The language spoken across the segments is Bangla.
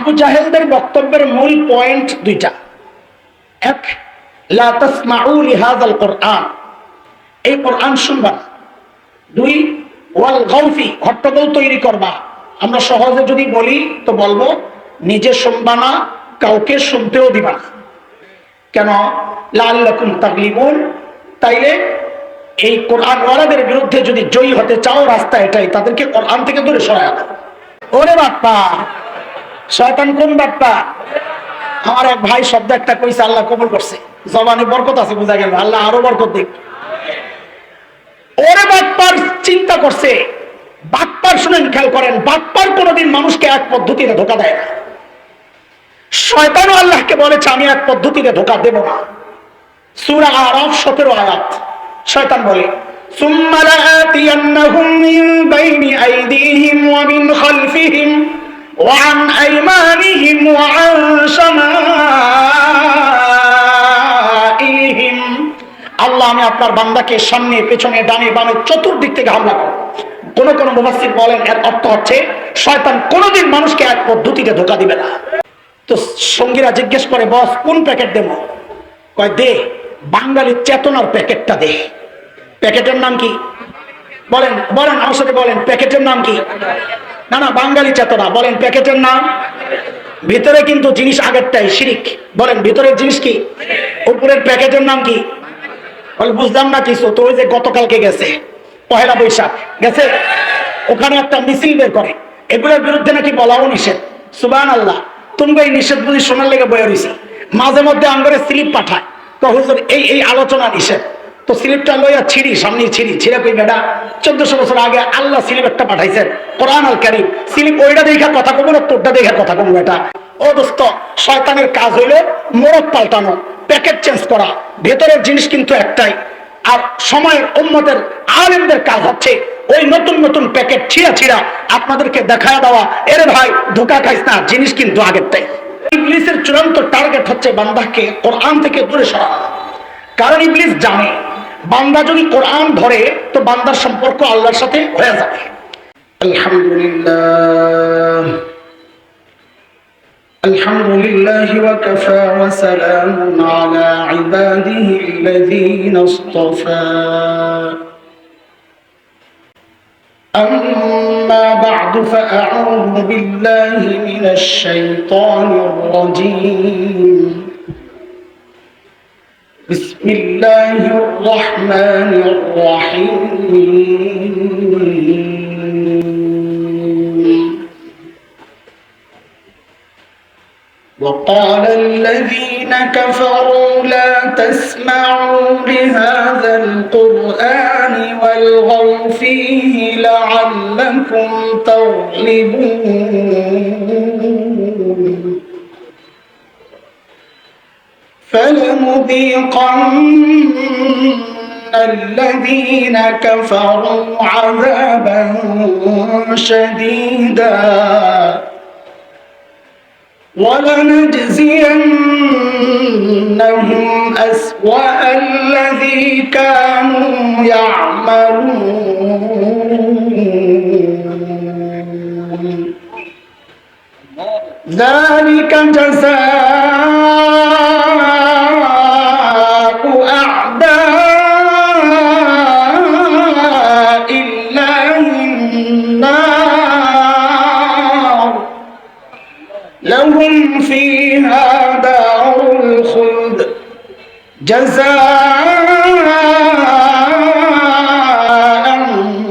আবু জাহেলদের বক্তব্যের মূল পয়েন্ট দুইটা। এক কোরআন। এই কোরআন শুনবা দুই, ওয়াল গাউফি, হট্টগোল তৈরি করবা। আমরা সহজে যদি বলি, তো বলব, নিজে শুনবা না, কাউকে শুনতেও দিবা না। কেন? লাল্লাকুম তাগলিবুন। তাইলে এই কোরআন ওয়ালাদের বিরুদ্ধে যদি জয়ী হতে চাও রাস্তা এটাই, তাদেরকে কোরআন থেকে দূরে সরায় ওরে বাপ্পা! শয়তান কোন বাপ্পা আমার এক ভাই শব্দ একটা কইছে আল্লাহ কবুল করছে জবানে বরকত আছে বোঝা গেল আল্লাহ আরো বরকত দিক ওরে বাটপার চিন্তা করছে বাটপার শুনেন খেয়াল করেন বাটপার কোনোদিন মানুষকে এক পদ্ধতিতে ধোকা দেয় না শয়তানও আল্লাহকে বলেছে আমি এক পদ্ধতিতে ধোকা দেব না সূরা আরাফ 17 আয়াত শয়তান বলে ثم لآتينهم من بين أيديهم ومن خلفهم وعن أيمانهم وعن شمائلهم আল্লাহ আমি আপনার বান্দাকে সামনে পেছনে ডানে বামে চতুর্দিক থেকে হামলা করব কোন কোন মুফাসসির বলেন এর অর্থ হচ্ছে শয়তান কোনোদিন মানুষকে এক পদ্ধতিতে ধোকা দিবে না তো সঙ্গীরা জিজ্ঞেস করে বস কোন প্যাকেট দেবো কয় দে বাঙালির চেতনার প্যাকেটটা দে প্যাকেটের নাম কি বলেন বলেন আমার সাথে বলেন প্যাকেটের নাম কি না না, বাঙালি চেতনা, বলেন প্যাকেটের নাম? ভিতরে কিন্তু জিনিস আগেরটাই, শিরিক। বলেন, ভিতরের জিনিস কি? উপরের প্যাকেটের নাম কি? বুঝলাম না কিছু, তো ওই যে গতকালকে গেছে, পহেলা বৈশাখ। গেছে? ওখানে একটা মিছিল বের করে। এগুলোর বিরুদ্ধে নাকি বলাও নিষেধ। সুবান আল্লাহ তুমি এই নিষেধ বুঝি শোনার লেগে বয়ে রয়েছি মাঝে মধ্যে আমরা স্লিপ পাঠায়। তো হুজুর, এই এই আলোচনা নিষেধ। তো স্লিপটা লইয়া ছিড়ি সামনে ছিড়ি, ছিঁড়ে কই বেটা, চোদ্দশো বছর আগে আল্লাহ স্লিপ একটা পাঠাইছেন, কোরআন আল কারিম। স্লিপ ওইটা দেখা কথা কমো না তোরটা দেখা কথা কমো বেটা। ও দোস্ত, শয়তানের কাজ হইল মোড়ক পাল্টানো, প্যাকেট চেঞ্জ করা, ভেতরের জিনিস কিন্তু একটাই। আর সময়ের উন্মতের আলেমদের কাজ হচ্ছে ওই নতুন নতুন প্যাকেট ছিঁড়া ছিঁড়া আপনাদেরকে দেখা দেওয়া। এরে ভাই, ধোকা খাইস না, জিনিস কিন্তু আগেরটাই ইবলিসের চূড়ান্ত টার্গেট হচ্ছে বান্দাকে কোরআন থেকে দূরে সরানো। কারণ ইবলিস জানে বান্দা যদি কোরআন ধরে তো বান্দার সম্পর্ক আল্লাহর সাথে হয়ে যাবে আলহামদুলিল্লাহ الحمد لله وكفى وسلام على عباده الذين اصطفى أما بعد فأعوذ بالله من الشيطان الرجيم بسم الله الرحمن الرحيم. وقال الذين كفروا لا تسمعوا لهذا القرآن والغوا فيه لعلكم تغلبون. فلنذيقن الذين كفروا عذابا شديدا. ولنجزينهم أسوأ الذي كانوا يعملون. ذلك جزاء جزاء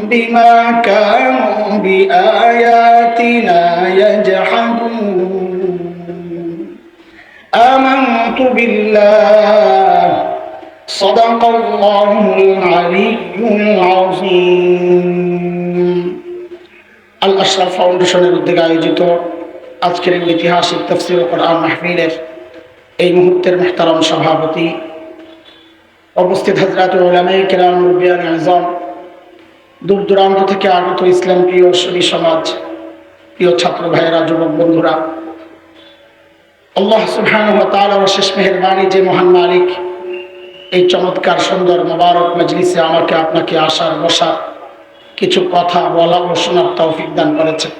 بما كانوا بآياتنا يجحدون آمنت بالله صدق الله العلي العظيم আল আশরাফ ফাউন্ডেশনের উদ্যোগে আয়োজিত আজকের এই ঐতিহাসিক তফসিল কোরআন মাহফিলের এই মুহূর্তের মেহতারাম সভাপতি উপস্থিত হজরত আজম দূর দূরান্ত থেকে আগত ইসলাম প্রিয় সুরী সমাজ, প্রিয় ছাত্র ভাইয়েরা, যুবক বন্ধুরা, আল্লাহ তাআলার শেষ মেহেরবানি যে মহান মালিক, এই চমৎকার, সুন্দর, মোবারক মজলিসে আমাকে, আপনাকে আসার, বসার কিছু কথা বলা ও শোনার তৌফিক দান করেছেন।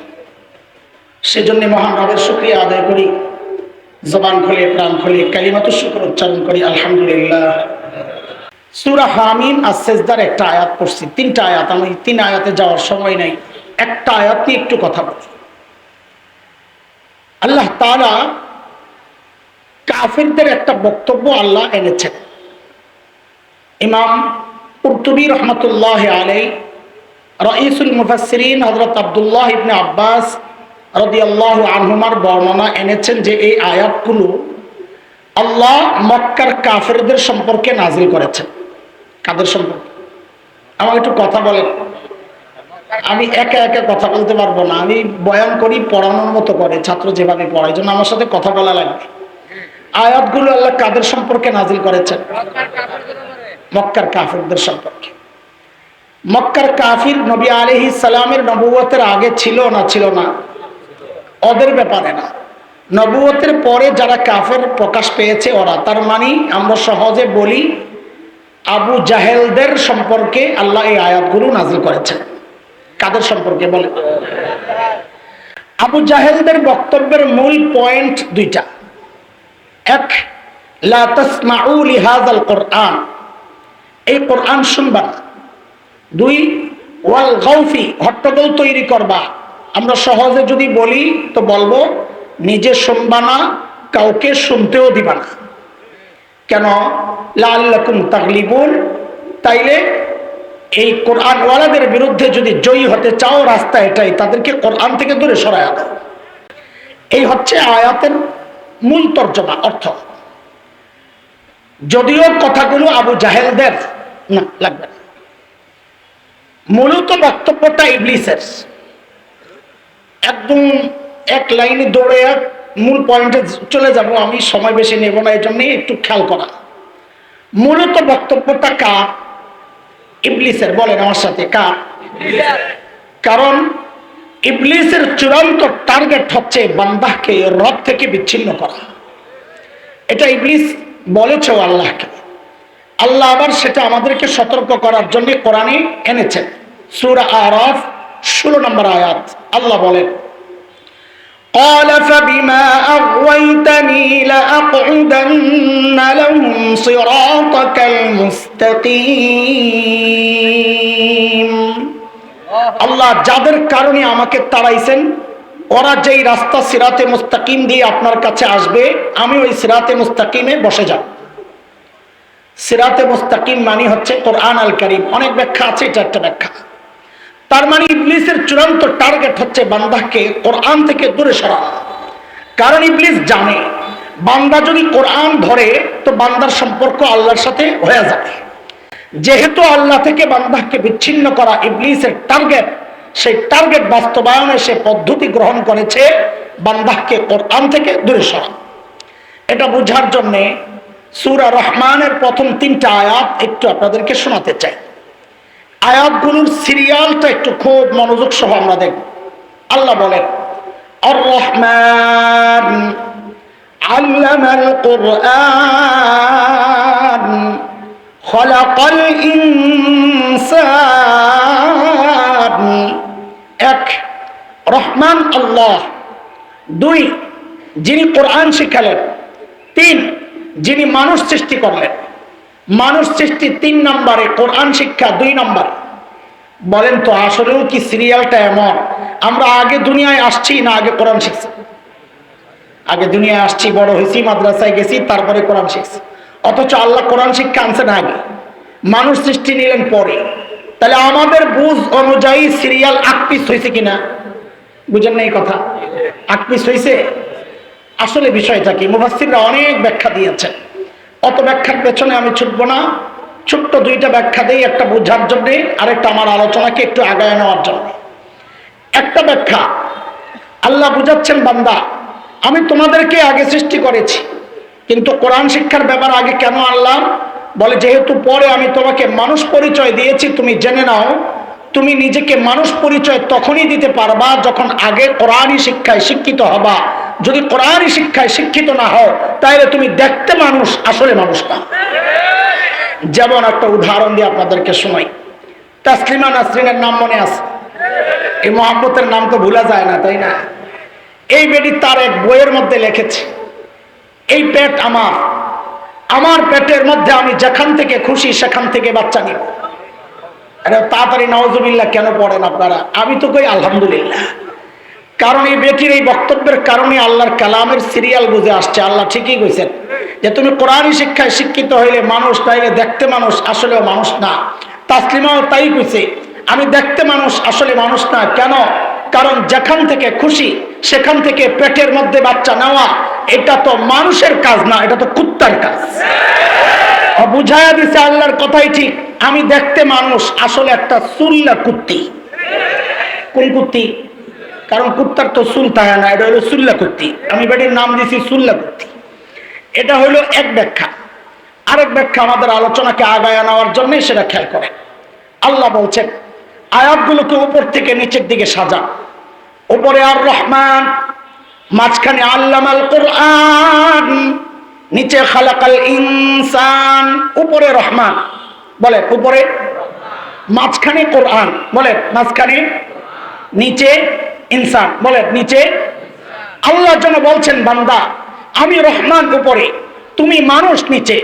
সেজন্য মহান রবের শুক্রিয়া আদায় করি, জবান খুলে, প্রাণ খুলে কালিমাত শুক্র উচ্চারণ করি, আলহামদুলিল্লাহ। সুরা হামিম আর সেজদার একটা আয়াত পড়ছি। তিনটা আয়াত, আমি তিন আয়াতে যাওয়ার সময় নাই। একটা আয়াত নিয়ে একটু কথা বলি। আল্লাহ তারা কাফেরদের একটা বক্তব্য আল্লাহ এনেছেন। ইমাম কুরতুবী রহমতুল্লাহ আলাই রঈসুল মুফাসসিরিন হযরত আব্দুল্লাহ ইবনে আব্বাস রাদিয়াল্লাহু আনহুমার বর্ণনা এনেছেন যে এই আয়াতগুলো আল্লাহ মক্কার কাফেরদের সম্পর্কে নাজিল করেছেন। কাদের সম্পর্কে? আমার একটু কথা বলেন। আমি একা একা কথা বলতে পারব না। আমি বয়ান করি, পড়ানোর মতো করে, ছাত্র যেভাবে পড়ায় জন্য আমার সাথে কথা বলা লাগবে আয়াতগুলো আল্লাহ কাদের সম্পর্কে নাজিল করেছেন? মক্কার কাফিরদের সম্পর্কে। মক্কার কাফির নবী আলহি সালামের নবুয়তের আগে ছিল না ছিল না। ওদের ব্যাপারে না। নবুয়তের পরে যারা কাফের প্রকাশ পেয়েছে ওরা, তার মানে আমরা সহজে বলি আবু জাহেলদের সম্পর্কে আল্লাহ এই আয়াতগুলো নাজিল করেছেন। কাদের সম্পর্কে বলে আবু জাহেলদের বক্তব্যের মূল পয়েন্ট দুইটা। এক, লা তাসমাউ লিহাযাল কোরআন। এই কোরআন শুনবা না। দুই, ওয়াল গাউফি, হট্টগোল তৈরি করবা। আমরা সহজে যদি বলি, তো বলব, নিজে শুনবা না, কাউকে শুনতেও দিবা না। কেন? লাল্লাকুম তাগলিবুন। তাইলে এই কোরআন ওয়ালাদের বিরুদ্ধে যদি জয়ী হতে চাও রাস্তা এটাই, তাদেরকে কোরআন থেকে দূরে সরায় আনো। এই হচ্ছে আয়াতের মূল তর্জমা, অর্থ। যদিও কথাগুলো আবু জাহেলদের, না, লাগবে না। মূলত বক্তব্যটা ইবলিসের। একদম এক লাইনে দৌড়ে মূল পয়েন্টে চলে যাব, আমি সময় বেশি নেব না এই জন্যই একটু খেয়াল করা। মূলত বক্তব্যটা কার? ইবলিসের বলেন আমার সাথে কার? কারণ ইবলিসের চূড়ান্ত টার্গেট হচ্ছে বান্দাহকে রব থেকে বিচ্ছিন্ন করা। এটা ইবলিস বলেছে আল্লাহকে। আল্লাহ আবার সেটা আমাদেরকে সতর্ক করার জন্য কোরআনে এনেছেন। সুরা আরফ ষোলো নম্বর আয়াত। আল্লাহ বলেন قال فبما أغويتني لأقعدن لهم صراطك المستقيم আল্লাহ যাদের কারণে আমাকে তাড়াইছেন ওরা যেই রাস্তা সিরাতে মুস্তাকিম দিয়ে আপনার কাছে আসবে আমি ওই সিরাতে মুস্তাকিমে বসে যাব সিরাতে মুস্তাকিম মানে হচ্ছে কোরআন আল করিম অনেক ব্যাখ্যা আছে এটা একটা ব্যাখ্যা তার মানে ইবলিসের চূড়ান্ত টার্গেট হচ্ছে বান্দাকে কোরআন থেকে দূরে সরানো কারণ ইবলিস জানে, বান্দা যদি কোরআন ধরে, তো বান্দার সম্পর্ক আল্লাহর সাথে হয়ে যাবে। যেহেতু আল্লাহ থেকে বান্দাকে বিচ্ছিন্ন করা ইবলিসের টার্গেট, সেই টার্গেট বাস্তবায়নে সে পদ্ধতি গ্রহণ করেছে বান্দাহকে কোরআন থেকে দূরে সরা। এটা বোঝার জন্যে সুরা রহমানের প্রথম তিনটা আয়াত একটু আপনাদেরকে শোনাতে চাই। আয়াতগুলোর সিরিয়ালটা একটু খুব মনোযোগ সহ আমরা দেখব আল্লাহ বলেন আর রহমান আল্লামাল কোরআন খলাকাল ইনসান। এক, রহমান আল্লাহ। দুই, যিনি কোরআন শিখালেন। তিন, যিনি মানুষ সৃষ্টি করলেন। মানুষ সৃষ্টি তিন নম্বরে, কোরআন শিক্ষা দুই নম্বর। বলেন তো, আসলেও কি সিরিয়ালটা এমন? আমরা আগে দুনিয়ায় আসছি না আগে কোরআন শিখছি? আগে দুনিয়ায় আসছি, বড় হয়েছি, মাদ্রাসায় গেছি, তারপরে কোরআন শিখছি। অথচ আল্লাহ কোরআন শিক্ষা আনছেন আগে। মানুষ সৃষ্টি নিলেন পরে। তাহলে আমাদের বুঝ অনুযায়ী সিরিয়াল আকপিস হয়েছে কিনা? বুঝেন না এই কথা? আকপিস হয়েছে? আসলে বিষয়টা কি? মুফাসিররা অনেক ব্যাখ্যা দিয়েছেন। অত ব্যাখ্যার পেছনে আমি ছুটবো না। ছোট্ট দুইটা ব্যাখ্যা দিই, একটা বোঝার জন্যে, আরেকটা আমার আলোচনাকে একটু আগায় নেওয়ার জন্য। একটা ব্যাখ্যা, আল্লাহ বুঝাচ্ছেন, বান্দা, আমি তোমাদেরকে আগে সৃষ্টি করেছি, কিন্তু কোরআন শিক্ষার ব্যাপার আগে কেন আল্লাহ বলে, যেহেতু পরে আমি তোমাকে মানুষ পরিচয় দিয়েছি, তুমি জেনে নাও তুমি নিজেকে মানুষ পরিচয় তখনই দিতে পারবা যখন আগে কোরআনই শিক্ষায় শিক্ষিত হবা। যদি কোরআনই শিক্ষায় শিক্ষিত না হও, তাহলে তুমি দেখতে মানুষ, আসলে মানুষ না। যেমন একটা উদাহরণ দিয়ে আপনাদেরকে শোনাই। তাসলিমা নাসরিনের নাম মনে আছে? এই মোহাম্মতের নাম তো ভুলা যায় না, তাই না? এই বেটি তার এক বইয়ের মধ্যে লিখেছে, এই পেট আমার আমার পেটের মধ্যে আমি যেখান থেকে খুশি সেখান থেকে বাচ্চা নিব। তাড়াতাড়ি নওয়াজুবিল্লাহ কেন পড়েন আপনারা? আমি তো কই আলহামদুলিল্লাহ। কারণ এই বেটির এই বক্তব্যের কারণে আল্লাহর কালামের সিরিয়াল বুঝে আসছে। আল্লাহ ঠিকই কইছেন যে তুমি কোরআনী শিক্ষায় শিক্ষিত হইলে মানুষ, তাইলে দেখতে মানুষ, আসলেও মানুষ না। তাসলিমাও তাই কইছে, আমি দেখতে মানুষ, আসলে মানুষ না। কেন? কারণ যেখান থেকে খুশি, সেখান থেকে পেটের মধ্যে বাচ্চা নেওয়া, এটা তো মানুষের কাজ না, এটা তো কুত্তার কাজ। বুঝাইয়া দিছে আল্লাহর কথাই ঠিক। আমি দেখতে মানুষ, আসলে একটা সুল্লা কুত্তি কোন কুত্তি কারণ কুত্তার তো চুল থাকে না, এটা হলো সুল্লা কুত্তি আমি বেটির নাম দিয়েছি সুল্লা কুত্তি এটা হলো এক ব্যাখ্যা। আরেক ব্যাখ্যা আমাদের আলোচনাকে আগায় নেওয়ার জন্য সেটা খেয়াল করে। আল্লাহ বলছেন, আয়াতগুলোকে উপর থেকে নিচের দিকে সাজা। উপরে আর রহমান, মাঝখানে আল্লামাল কোরআন। নিচে খালাকাল ইনসান, উপরে রহমান। বলে, উপরে? মাঝখানে কোরআন। বলে, মাঝখানে? নিচে ইনসান। বলে, নিচে? আল্লাহ যেন বলছেন, বান্দা, আমি রহমান উপরে, তুমি মানুষ নিচে।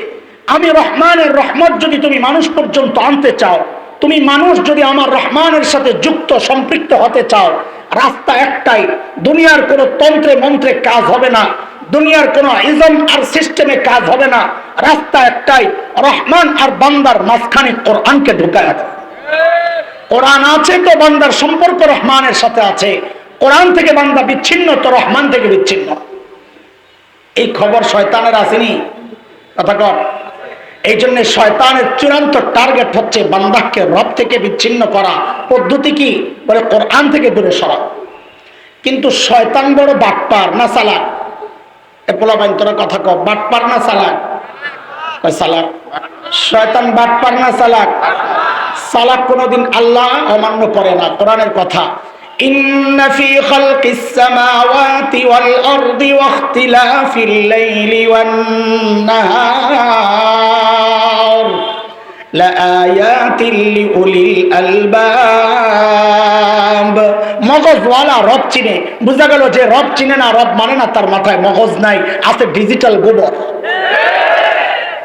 আমি রহমানের রহমত যদি তুমি মানুষ পর্যন্ত আনতে চাও, তুমি মানুষ যদি আমার রহমানের সাথে যুক্ত, সম্পৃক্ত হতে চাও, রাস্তা একটাই, দুনিয়ার কোনো তন্ত্রে মন্ত্রে কাজ হবে না। দুনিয়ার কোনো ইজম আর সিস্টেমে কাজ হবে না। রাস্তা একটাই, রহমান আর বান্দার মাঝখানে কোরআনকে ঢুকায় দাও কোরআন আছে তো বান্দার সম্পর্ক রহমানের সাথে আছে। কোরআন থেকে বান্দা বিচ্ছিন্ন তো রহমান থেকে বিচ্ছিন্ন। এই খবর শয়তানের আসেনি। কথা কর এই জন্য শয়তানের চূড়ান্ত টার্গেট হচ্ছে বান্দাকে রব থেকে বিচ্ছিন্ন করা। পদ্ধতি কি? বলে কোরআন থেকে দূরে সরা। কিন্তু শয়তান বড় বাটপার না সালাক এ পোলাবাইন তোরা কথা কর বাটপার না সালাক কয় সালাক শয়তান বাটপার না সালাক সালাক কোনোদিন আল্লাহ অমান্য করে না কোরআনের কথা إن في خلق السماوات والأرض واختلاف الليل والنهار لآيات لأولي الألباب মগজওয়ালা রব চিনে। বুঝা গেল যে রব চিনে না, রব মানে না তার মাথায় মগজ নাই, আছে ডিজিটাল গোবর।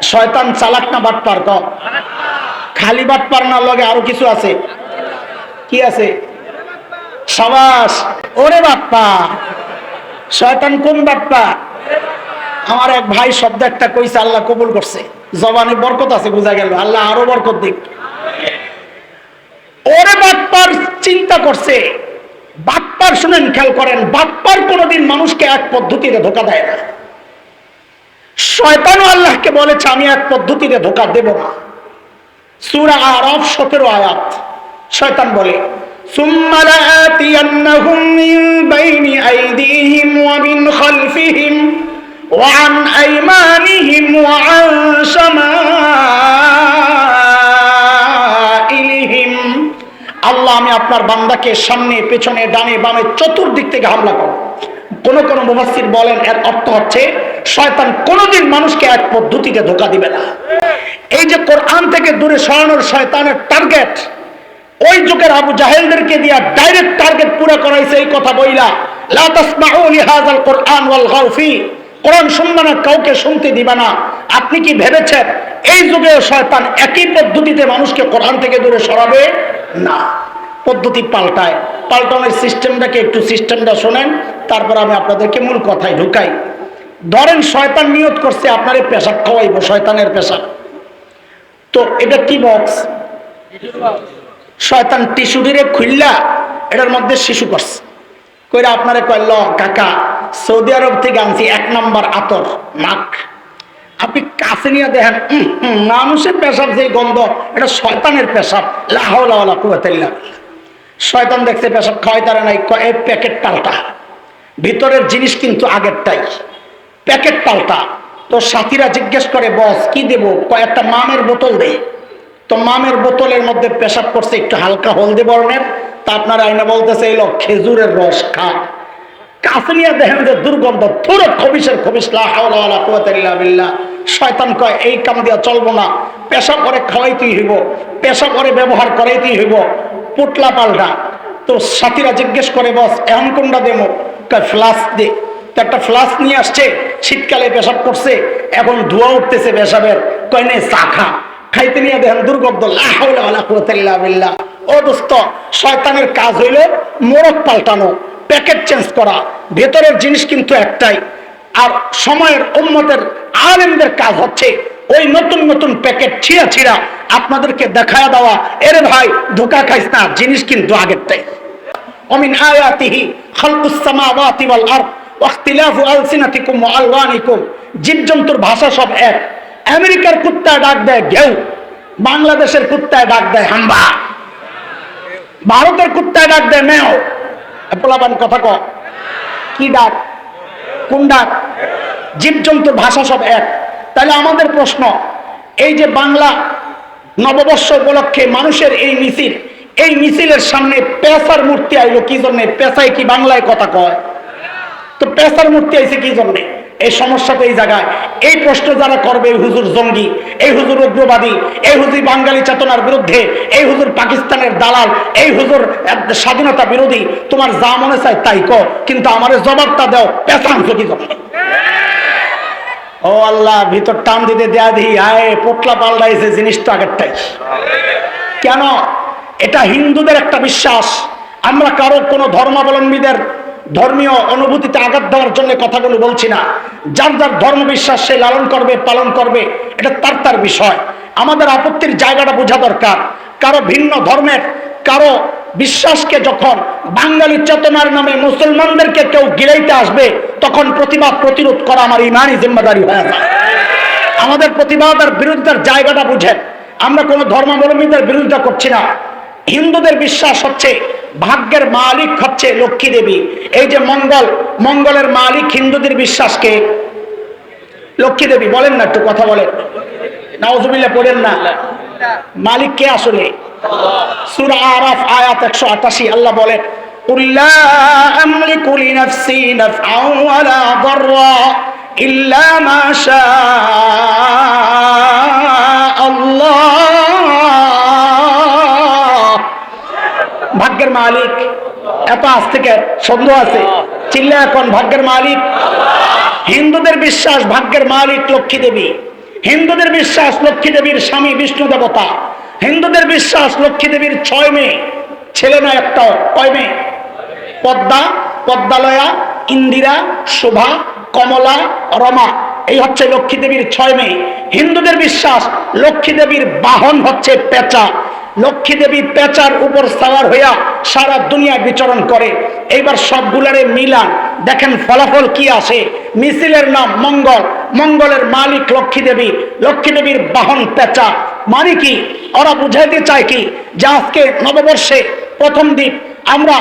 শয়তান চালাক না বাটপার, ক। খালি বাটপার না লগে আরও কিছু আছে? কি আছে? সবাস। ওরে বাপ্পা। শয়তান কোন বাপ্পা? আমার এক ভাই শব্দ একটা কইছে, আল্লাহ কবুল করছে। জবানে বরকত আছে বোঝা গেল আল্লাহ আরো বরকত দিক ওরে বাপ্পার চিন্তা করছে বাপ্পার শুনেন খেয়াল করেন বাপ্পার কোনোদিন মানুষকে এক পদ্ধতিতে ধোকা দেয় না শয়তানও আল্লাহকে বলেছে আমি এক পদ্ধতিতে ধোকা দেব না সুরা আরফ সতেরো আয়াত শয়তান বলে ثم لآتينهم من بين أيديهم ومن خلفهم وعن أيمانهم وعن شمائلهم আল্লাহ আমি আপনার বান্দাকে সামনে পেছনে ডানে বামে চতুর্দিক থেকে হামলা করব কোন কোন মুফাসসির বলেন এর অর্থ হচ্ছে শয়তান কোনোদিন মানুষকে এক পদ্ধতিতে ধোকা দিবে না এই যে কোরআন থেকে দূরে সরানোর শয়তানের টার্গেট ওই যুগের আবু জাহেলদেরকে দিয়া ডাইরেক্ট টার্গেট পুরো করাইছে এই কথা বইলা লা তাসমাউ লিহাযাল কোরআন ওয়াল গাউফি কোরআন শুনবে না কাউকে শুনতে দিবা না। আপনি কি ভেবেছেন এই যুগে শয়তান একই পদ্ধতিতে মানুষকে কোরআন থেকে দূরে সরাবে? না। পদ্ধতি পাল্টায়। পাল্টানোর সিস্টেমটাকে একটু সিস্টেমটা শোনেন, তারপর আমি আপনাদেরকে মূল কথায় ঢুকাই। ধরেন শয়তান নিয়ত করছে, আপনারে পেশাব খাওয়াইবো, শয়তানের পেশাব। তো এটা কি বক্স শয়তান টিস্যুটিরে খুললা এটার মধ্যে শিশু করছে। কইরা আপনারে কয়, ল, কাকা সৌদি আরব থেকে আনছি এক নম্বর আতর, নাক। আপনি কাছে নিয়ে দেখেন মানুষের পেশাব যে গন্ধ, এটা শয়তানের পেশাব। লাহাওলা কুয়াতেল্লা শয়তান দেখছে পেশাব খাওয়াই তারা নাই এই প্যাকেট পাল্টা। ভিতরের জিনিস কিন্তু আগেরটাই। প্যাকেট পাল্টা। তো সাথীরা জিজ্ঞেস করে, বস, কি দেব? কয়েকটা মামের বোতল দেয় তো মামের বোতলের মধ্যে পেশাব করছে একটু হালকা হলদে বর্ণের। তা আপনার আইনা বলতেছে এলো খেজুরের রস খা। কাছে নিয়ে দেখেন যে দুর্গন্ধ থুরো খবিসের খবিস লা হাওলা ইল্লা শয়তান কয়, এই কাম দিয়া চলবো না। পেশা করে খাওয়াইতেই হইব, পেশা করে ব্যবহার করাইতেই হইব। পুটলা পাল্টা। তো সাথীরা জিজ্ঞেস করে, বস, এখন কোনটা দেবো? ফ্লাস্ক দে। তো একটা ফ্লাস্ক নিয়ে আসছে, শীতকালে পেশাব করছে, এখন ধোয়া উঠতেছে পেশাবের। কয়, নে, চা খা। খাইতে নিয়ে দেখেন দুর্গন্ধ, লা হাওলা ওয়ালা কুওয়াতা ইল্লা বিল্লাহ। ও দোস্ত, শয়তানের কাজ হইল মোড়ক পাল্টানো। প্যাকেট চেঞ্জ করা, ভেতরের জিনিস কিন্তু একটাই। আর সময়ের উন্মতের আলেমদের কাজ হচ্ছে ওই নতুন নতুন প্যাকেট ছিঁড়া ছিঁড়া আপনাদেরকে দেখা দেওয়া। এরে ভাই, ধোকা খাইস না, জিনিস কিন্তু আগেরটাই অমিন আয়াতিহি খালকুসামাওয়াতি আর আলসিনাতিকুম আলওয়ানিকুম। জীবজন্তুর ভাষা সব এক। আমেরিকার কুত্তা ডাক দেয় ঘেউ, বাংলাদেশের কুত্তায় ডাক দেয় হাম্বা। ভারতের কুত্তায় ডাক দেয় মেয় পোলাবান কথা ক। কি ডাক? কোন ডাক? জীবজন্তুর ভাষা সব এক। তাহলে আমাদের প্রশ্ন, এই যে বাংলা নববর্ষ উপলক্ষে মানুষের এই মিছিল, এই মিছিলের সামনে পেশার মূর্তি আইলো, কি জন্যে? পেশায় কি বাংলায় কথা কয়? তো পেশার মূর্তি আইছে কি জন্যে? এই সমস্যা তো এই জায়গায়। এই প্রশ্ন যারা করবে এই হুজুর জঙ্গি, এই হুজুর উগ্রবাদী, এই হুজুর বাঙালি চেতনার বিরুদ্ধে, এই হুজুর পাকিস্তানের দালাল, এই হুজুর স্বাধীনতা বিরোধী, তোমার যা মনে চায় তাই কর, কিন্তু আমার জবাবটা দাও পেশাংশ কি ও আল্লাহ, ভিতর টান দিতে দেয়া দিই আয়, পোটলা পাল্টাইছে জিনিসটা আগেরটাই। কেন? এটা হিন্দুদের একটা বিশ্বাস। আমরা কারও কোনো ধর্মাবলম্বীদের ধর্মীয় অনুভূতিতে আঘাত দেওয়ার জন্য কথাগুলো বলছি না। যার যার ধর্ম বিশ্বাস সে লালন করবে, পালন করবে, এটা তার তার বিষয়। আমাদের আপত্তির জায়গাটা বোঝা দরকার। কারও ভিন্ন ধর্মের, কারও বিশ্বাসকে যখন বাঙালি চেতনার নামে মুসলমানদেরকে কেউ গিরাইতে আসবে, তখন প্রতিবাদ, প্রতিরোধ করা আমার ইমানই জিম্মাদারি হয়ে যায়। আমাদের প্রতিবাদ আর জায়গাটা বুঝেন। আমরা কোনো ধর্মাবলম্বীদের বিরোধিতা করছি না। হিন্দুদের বিশ্বাস হচ্ছে ভাগ্যের মালিক হচ্ছে লক্ষ্মী দেবী। এই যে মঙ্গল, মঙ্গলের মালিক হিন্দুদের বিশ্বাসকে লক্ষ্মী দেবী। বলেন না, একটু কথা বলেন। নাওজুবিল্লা পড়েন না। মালিক কে আসলে? সুরা আরাফ, আয়াত একশো আটাশি, আল্লাহ বলেন আল্লাহ। ভাগ্যের মালিক। এত আজ থেকে সন্দেহ আছে। চিল্লা এখন, ভাগ্যের মালিক। হিন্দুদের বিশ্বাস, ভাগ্যের মালিক লক্ষ্মী দেবী। হিন্দুদের বিশ্বাস, লক্ষ্মী দেবীর স্বামী বিষ্ণু দেবতা। হিন্দুদের বিশ্বাস, লক্ষ্মী দেবীর ছয় মেয়ে। ছেলে না একটাও কয় মেয়ে? পদ্মা, পদ্মালয়া, ইন্দিরা, শোভা, কমলা, রমা। এই হচ্ছে লক্ষ্মী দেবীর ছয় মেয়ে। হিন্দুদের বিশ্বাস, লক্ষ্মী দেবীর বাহন হচ্ছে পেঁচা। লক্ষ্মী দেবী পেঁচার উপর সাওয়ার হইয়া সারা দুনিয়া বিচরণ করে। এইবার সবগুলারে মিলান। দেখেন ফলাফল কি আসে। মিছিলের নাম মঙ্গল। মঙ্গলের মালিক লক্ষ্মী দেবী। লক্ষ্মী দেবীর বাহন পেঁচা। মানে কি? ওরা বুঝাইতে চায় কি? যে আজকে নববর্ষে প্রথম দিন আমরা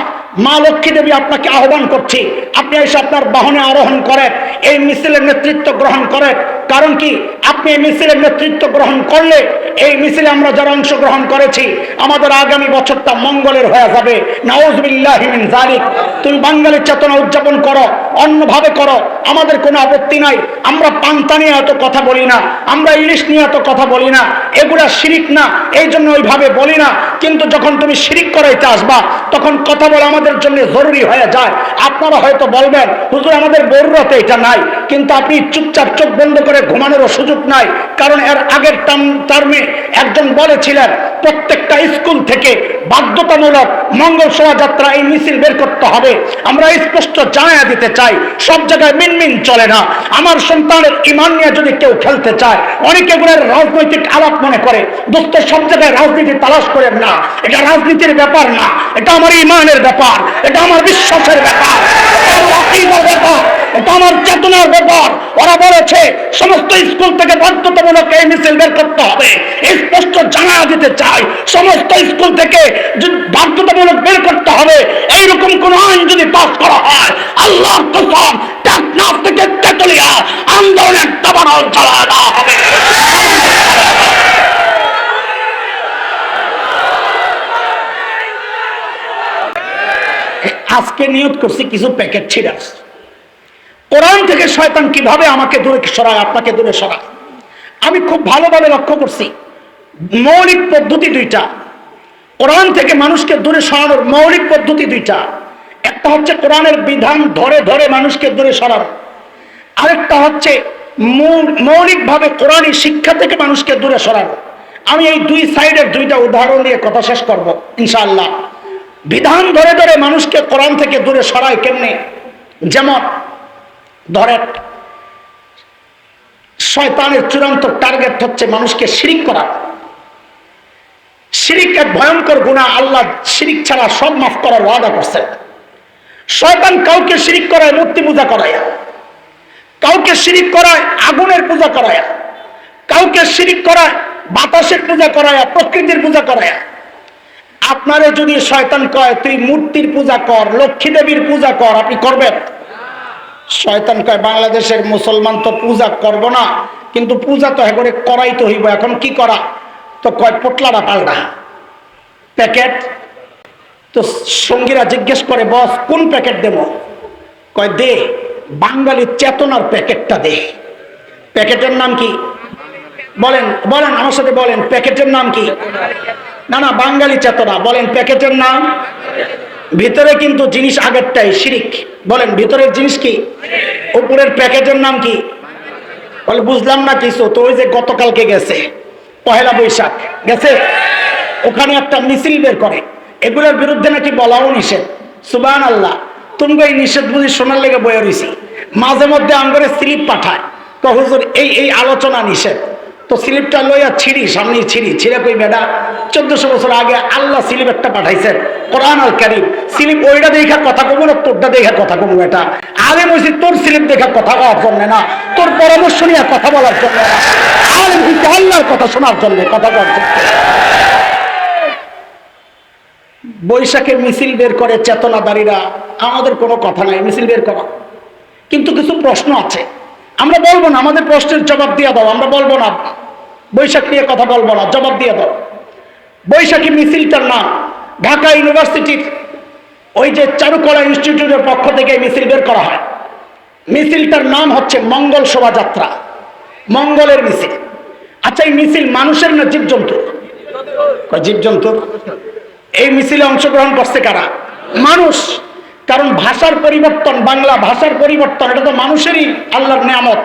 মা লক্ষ্মী দেবী আপনাকে আহ্বান করছি। আপনি এসে আপনার বাহনে আরোহণ করেন এই মিছিলের নেতৃত্ব গ্রহণ করেন কারণ কি? আপনি এই মিছিলের নেতৃত্ব গ্রহণ করলে, এই মিছিলে আমরা যারা অংশগ্রহণ করেছি, আমাদের আগামী বছরটা মঙ্গলের হয়ে যাবে। নাউজবিল্লাহিমিন জালিক তুমি বাঙালির চেতনা উদযাপন করো। অন্যভাবে করো। আমাদের কোনো আপত্তি নাই। আমরা পান্তা নিয়ে এত কথা বলি না। আমরা ইলিশ নিয়ে এত কথা বলি না। এগুলা শিরিক না। এই জন্য ওইভাবে বলি না। কিন্তু যখন তুমি শিরিক করাইতে আসবা, তখন কথা বলা আমাদের জন্য জরুরি হয়ে যায়। আপনারা হয়তো বলবেন, হুজুর, আমাদের বড়ুরাতে এটা নাই। কিন্তু আপনি চুপচাপ চোখ বন্ধ করে ঘুমানোরও সুযোগ নাই। কারণ এর আগের টার্মে একজন বলেছিলেন, প্রত্যেকটা স্কুল থেকে বাধ্যতামূলক মঙ্গল শোভাযাত্রা এই মিছিল বের করতে হবে। আমরা স্পষ্ট জানাইয়া দিতে চাই। সব জায়গায় মিনমিন চলে না। আমার সন্তানের ইমান নিয়ে যদি কেউ খেলতে চায়, অনেকে গুণের রাজনৈতিক আলাপ মনে করে, দোস্ত, সব জায়গায় রাজনীতি তালাশ করেন না। এটা রাজনীতির ব্যাপার না, এটা আমার ইমানের ব্যাপার, এটা আমার বিশ্বাসের ব্যাপার। ব্যাপার। এটা আমার চেতনার ব্যাপার। ওরা বলেছে, সমস্ত স্কুল থেকে বাধ্যতামূলক এই মিছিল বের করতে হবে। স্পষ্ট জানা দিতে চাই, সমস্ত স্কুল থেকে বাধ্যতামূলক বের করতে হবে, এইরকম কোন আইন যদি পাস করা হয় আল্লাহ কসম টেকনাফ থেকে তেতুলিয়া আন্দোলনের দেওয়া হবে। আজকে নিয়োগ করছি কিছু প্যাকেট ছিঁড়ে আসছে কোরআন থেকে শয়তান কীভাবে আমাকে দূরে সরায়, আপনাকে দূরে সরায়? আমি খুব ভালোভাবে লক্ষ্য করছি। মৌলিক পদ্ধতি দুইটা। কোরআন থেকে মানুষকে দূরে সরানোর মৌলিক পদ্ধতি দুইটা। একটা হচ্ছে কোরআনের বিধান ধরে ধরে মানুষকে দূরে সরানো। আরেকটা হচ্ছে মৌলিকভাবে কোরআনী শিক্ষা থেকে মানুষকে দূরে সরানো। আমি এই দুই সাইডের দুইটা উদাহরণ দিয়ে কথা শেষ করব, ইনশাআল্লাহ। বিধান ধরে ধরে মানুষকে কোরআন থেকে দূরে সরায় কেমনে? যেমন ধরেন, শয়তানের চূড়ান্ত টার্গেট হচ্ছে মানুষকে শিরিক করা। শিরিক এক ভয়ঙ্কর গুণা আল্লাহ শিরিক ছাড়া সব মাফ করার ওয়াদা করছেন। শয়তান কাউকে শিরিক করায়, মূর্তি পূজা করায়। কাউকে শিরিক করায়, আগুনের পূজা করায়। কাউকে শিরিক করায়, বাতাসের পূজা করায়, প্রকৃতির পূজা করায়। আপনারে যদি শয়তান কয়, তুই মূর্তির পূজা কর, লক্ষ্মী দেবীর পূজা কর, আপনি করবেন? শয়তান কয়, বাংলাদেশের মুসলমান তো পূজা করব না, কিন্তু পূজা তো করে করাই তো হইব, এখন কি করা? তো কয় পোটলাটা পাল্টা। প্যাকেট? তো সঙ্গীরা জিজ্ঞেস করে, বস, কোন প্যাকেট দেব? কয়, দে, বাঙালি চেতনার প্যাকেটটা দে। প্যাকেটের নাম কি? বলেন বলেন, আমার সাথে বলেন, প্যাকেটের নাম কি? না না, বাঙালি চেতনা। বলেন, প্যাকেটের নাম? ভিতরে কিন্তু জিনিস আগেরটাই, শিরিক। বলেন, ভিতরের জিনিস কি? উপরের প্যাকেটের নাম কি? বলে, বুঝলাম না কিছু। তো ওই যে গতকালকে গেছে, পহেলা বৈশাখ। গেছে? ওখানে একটা মিছিল বের করে। এগুলোর বিরুদ্ধে নাকি বলাও নিষেধ। সুবান আল্লাহ তুমি এই নিষেধ বুঝি শোনার লেগে বয়ে রয়েছি মাঝে মধ্যে আঙ্গরে স্লিপ পাঠায়। হুজুর, এই এই আলোচনা নিষেধ। তো স্লিপটা লইয়া ছিড়ি সামনে ছিড়ি। ছিঁড়ে কই বেটা, চোদ্দশো বছর আগে আল্লাহ স্লিপ একটা পাঠাইছেন কোরআন আল কারিম। স্লিপ ওইটা দেখা কথা কমো না, তোরটা দেখা কথা কমো এটা। আগে বলছি তোর স্লিপ দেখা কথা বলার জন্য না। তোর পরামর্শ নিয়ে কথা বলার জন্য না। বলছি আল্লাহর কথা শোনার জন্য কথা বলার জন্য। বৈশাখে মিছিল বের করে চেতনাদারীরা আমাদের কোনো কথা নাই, মিছিল বের করা। কিন্তু কিছু প্রশ্ন আছে। আমরা বলব না, আমাদের প্রশ্নের জবাব দিয়ে দাও, আমরা বলব না। বৈশাখ নিয়ে কথা বলব না, জবাব দিয়ে দাও। বৈশাখী মিছিলটার নাম, ঢাকা ইউনিভার্সিটির ওই যে চারুকলা ইনস্টিটিউটের পক্ষ থেকে মিছিল বের করা হয়। মিছিলটার নাম হচ্ছে মঙ্গল শোভাযাত্রা, মঙ্গলের মিছিল। আচ্ছা এই মিছিল মানুষের না জীবজন্তুর কয় জীবজন্তুর এই মিছিলে অংশগ্রহণ করছে কারা? মানুষ। কারণ ভাষার পরিবর্তন বাংলা ভাষার পরিবর্তন এটা তো মানুষেরই আল্লাহর নিয়ামত।